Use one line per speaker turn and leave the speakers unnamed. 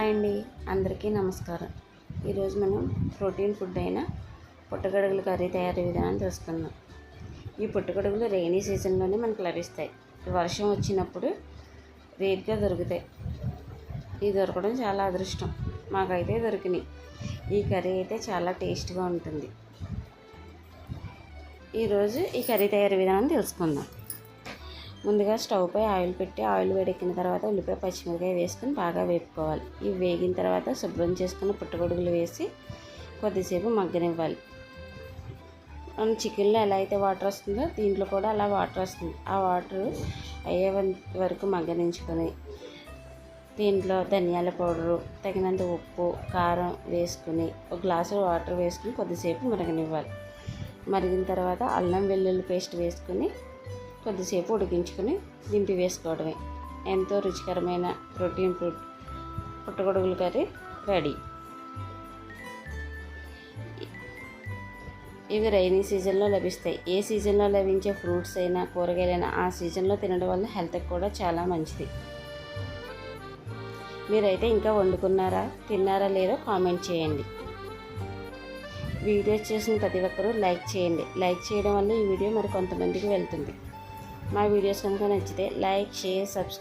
Hi అండి అందరికీ నమస్కారం. ఈరోజు మనం ప్రోటీన్ ఫుడ్ అయిన పుట్టగడుగుల కర్రీ తయారీ విధానం తెలుసుకుందాం. ఈ పుట్టగడుగులు రెయినీ సీజన్లోనే మనకు లభిస్తాయి. వర్షం వచ్చినప్పుడు రేట్గా దొరుకుతాయి. ఇది దొరకడం చాలా అదృష్టం. మాకైతే దొరికినాయి. ఈ కర్రీ అయితే చాలా టేస్ట్గా ఉంటుంది. ఈరోజు ఈ కర్రీ తయారీ విధానం తెలుసుకుందాం. ముందుగా స్టవ్ పై ఆయిల్ పెట్టి ఆయిల్ వేడెక్కిన తర్వాత ఉల్లిపాయ పచ్చిమిరకాయ వేసుకుని బాగా వేపుకోవాలి. ఇవి వేగిన తర్వాత శుభ్రం చేసుకున్న పుట్టగొడుగులు వేసి కొద్దిసేపు మగ్గనివ్వాలి. మనం చికెన్లో ఎలా అయితే వాటర్ వస్తుందో దీంట్లో కూడా అలా వాటర్ వస్తుంది. ఆ వాటర్ అయ్యే వరకు మగ్గనించుకొని దీంట్లో ధనియాల పౌడరు తగినంత ఉప్పు కారం వేసుకుని ఒక గ్లాసు వాటర్ వేసుకుని కొద్దిసేపు మరగనివ్వాలి. మరిగిన తర్వాత అల్లం వెల్లుల్లి పేస్ట్ వేసుకుని కొద్దిసేపు ఉడికించుకొని దింపి వేసుకోవడమే. ఎంతో రుచికరమైన ప్రోటీన్ ఫుడ్ పుట్టగొడుగుల కర్రీ రెడీ. ఇవి రైనీ సీజన్లో లభిస్తాయి. ఏ సీజన్లో లభించే ఫ్రూట్స్ అయినా కూరగాయలైనా ఆ సీజన్లో తినడం వల్ల హెల్త్కి కూడా చాలా మంచిది. మీరైతే ఇంకా వండుకున్నారా తిన్నారా లేదో కామెంట్ చేయండి. వీడియో చేసిన ప్రతి ఒక్కరూ లైక్ చేయండి. లైక్ చేయడం వల్ల ఈ వీడియో మరి కొంతమందికి వెళ్తుంది. మా వీడియోస్ కనుక నచ్చితే లైక్ షేర్ సబ్స్క్రైబ్